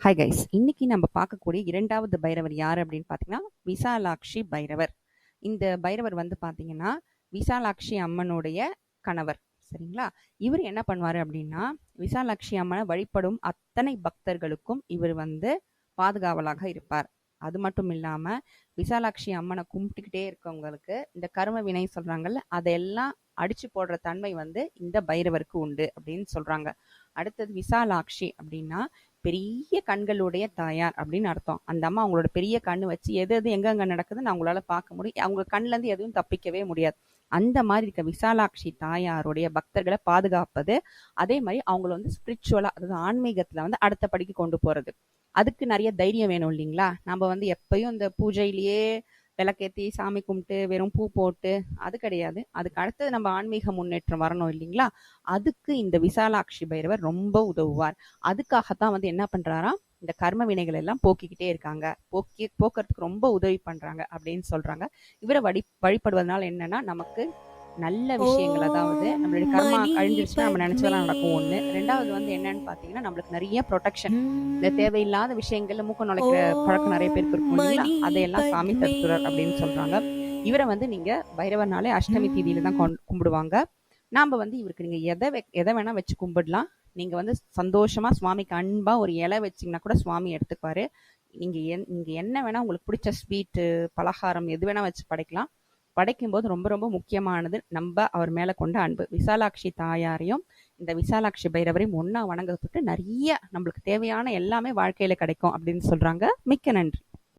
Hi guys இன்னைக்கு நம்ம பார்க்கக்கூடிய இரண்டாவது பைரவர் யார் அப்படின்னு பார்த்தீங்கன்னா விசாலாட்சி பைரவர். இந்த பைரவர் வந்து பார்த்தீங்கன்னா விசாலாட்சி அம்மனுடைய கணவர். சரிங்களா? இவர் என்ன பண்ணுவார் அப்படின்னா விசாலாட்சி அம்மனை வழிபடும் அத்தனை பக்தர்களுக்கும் இவர் வந்து பாதுகாவலாக இருப்பார். அது மட்டும் இல்லாமல் விசாலாட்சி அம்மனை கும்பிட்டுக்கிட்டே இருக்கவங்களுக்கு இந்த கர்ம வினை சொல்கிறாங்கல்ல அதையெல்லாம் அடிச்சு போடுற தன்மை வந்து இந்த பைரவருக்கு உண்டு அப்படின்னு சொல்கிறாங்க அடுத்தது விசாலாட்சி அப்படின்னா பெரிய கண்களுடைய தாயார் அப்படின்னு அர்த்தம். அந்த அம்மா அவங்களோட பெரிய கண்ணு வச்சு எது எது எங்கெங்க நடக்குதுன்னு அவங்களால பார்க்க முடியும். அவங்க கண்ணுல இருந்து எதுவும் தப்பிக்கவே முடியாது. அந்த மாதிரி இருக்க விசாலாட்சி தாயாருடைய பக்தர்களை பாதுகாப்பது அதே மாதிரி அவங்கள வந்து ஸ்பிரிச்சுவலா அதாவது ஆன்மீகத்துல வந்து அடுத்த படிக்கு கொண்டு போறது. அதுக்கு நிறைய தைரியம் வேணும் இல்லைங்களா? நம்ம வந்து எப்பயும் இந்த பூஜையிலேயே விளக்கேற்றி சாமி கும்பிட்டு வெறும் பூ போட்டு அது கிடையாது. அதுக்கு அடுத்தது நம்ம ஆன்மீக முன்னேற்றம் வரணும் இல்லைங்களா? அதுக்கு இந்த விசாலாட்சி பைரவர் ரொம்ப உதவுவார். அதுக்காகத்தான் வந்து என்ன பண்றாராம் இந்த கர்ம வினைகள் எல்லாம் போக்கிக்கிட்டே இருக்காங்க. போக்கி போக்குறதுக்கு ரொம்ப உதவி பண்றாங்க அப்படின்னு சொல்றாங்க. இவரை வழி வழிபடுவதனால என்னன்னா நமக்கு நல்ல விஷயங்கள். அதாவது நம்மளுடைய கர்மா அழிஞ்சிருச்சுன்னா நம்ம நினைச்சதெல்லாம் நடக்கும் ஒண்ணு. ரெண்டாவது வந்து என்னன்னு பாத்தீங்கன்னா நம்மளுக்கு நிறைய ப்ரொடெக்ஷன் இந்த தேவையில்லாத விஷயங்கள்ல மூக்க நுழைக்கிற பழக்கம் நிறைய பேருக்கு இருக்கும் இல்லைங்களா? அதையெல்லாம் சாமி தத்துறர் அப்படின்னு சொல்றாங்க. இவரை வந்து நீங்க பைரவர்னாலே அஷ்டமி தீதியில தான் கும்பிடுவாங்க. நாம வந்து இவருக்கு நீங்க எதை எதை வேணா வச்சு கும்பிடலாம். நீங்க வந்து சந்தோஷமா சுவாமிக்கு அன்பா ஒரு இலை வச்சீங்கன்னா கூட சுவாமி எடுத்துக்குவாரு. நீங்க என் நீங்க என்ன வேணா உங்களுக்கு பிடிச்ச ஸ்வீட்டு பலகாரம் எது வேணா வச்சு படைக்கலாம். படைக்கும்போது ரொம்ப ரொம்ப முக்கியமானது நம்ம அவர் மேல கொண்ட அன்பு. விசாலாட்சி தாயாரையும் இந்த விசாலாட்சி பைரவரையும் ஒன்றா வணங்கப்பட்டு நிறைய நம்மளுக்கு தேவையான எல்லாமே வாழ்க்கையில கிடைக்கும் அப்படின்னு சொல்றாங்க. மிக்க நன்றி.